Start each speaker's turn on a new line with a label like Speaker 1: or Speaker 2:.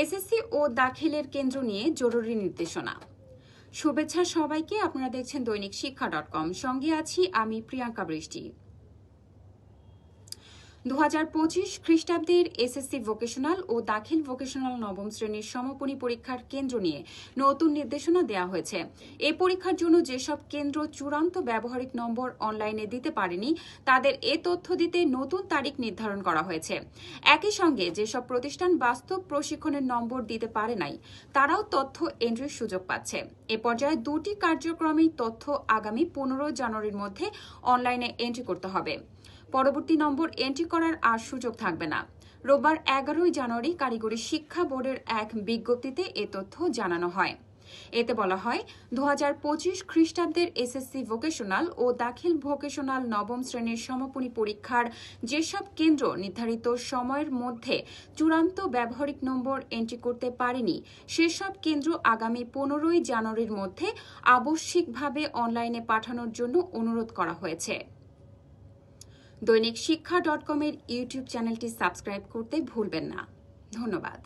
Speaker 1: SSC ও দাখিলের কেন্দ্র নিয়ে জরুরি নির্দেশনা। শুভেচ্ছা সবাইকে, আপনারা দেখছেন দৈনিক শিক্ষা ডট কম। সঙ্গে আছি আমি প্রিয়াঙ্কা বৃষ্টি। দু হাজার পঁচিশ খ্রিস্টাব্দের এসএসসি ভোকেশনাল ও দাখিল ভোকেশনাল নবম শ্রেণির সমাপনী পরীক্ষার কেন্দ্র নিয়ে নতুন নির্দেশনা দেওয়া হয়েছে। এই পরীক্ষার জন্য যেসব কেন্দ্র চূড়ান্ত ব্যবহারিক নম্বর অনলাইনে দিতে পারেনি, তাদের এ তথ্য দিতে নতুন তারিখ নির্ধারণ করা হয়েছে। একই সঙ্গে যেসব প্রতিষ্ঠান বাস্তব প্রশিক্ষণের নম্বর দিতে পারে নাই, তারাও তথ্য এন্ট্রির সুযোগ পাচ্ছে। এ পর্যায়ে দুটি কার্যক্রমেই তথ্য আগামী পনেরো জানুয়ারির মধ্যে অনলাইনে এন্ট্রি করতে হবে। পরবর্তী নম্বর এন্ট্রি করার আর সুযোগ থাকবে না। রোববার এগারোই জানুয়ারি কারিগরি শিক্ষা বোর্ডের এক বিজ্ঞপ্তিতে এ তথ্য জানানো হয়। এতে বলা হয় দু হাজার পঁচিশ খ্রিস্টাব্দের এসএসসি ভোকেশনাল ও দাখিল ভোকেশনাল নবম শ্রেণির সমাপনী পরীক্ষার যেসব কেন্দ্র নির্ধারিত সময়ের মধ্যে চূড়ান্ত ব্যবহারিক নম্বর এন্ট্রি করতে পারেনি, সেসব কেন্দ্র আগামী পনেরোই জানুয়ারির মধ্যে আবশ্যিকভাবে অনলাইনে পাঠানোর জন্য অনুরোধ করা হয়েছে। দৈনিক শিক্ষা ডট কমের ইউটিউব চ্যানেলটি সাবস্ক্রাইব করতে ভুলবেন না। ধন্যবাদ।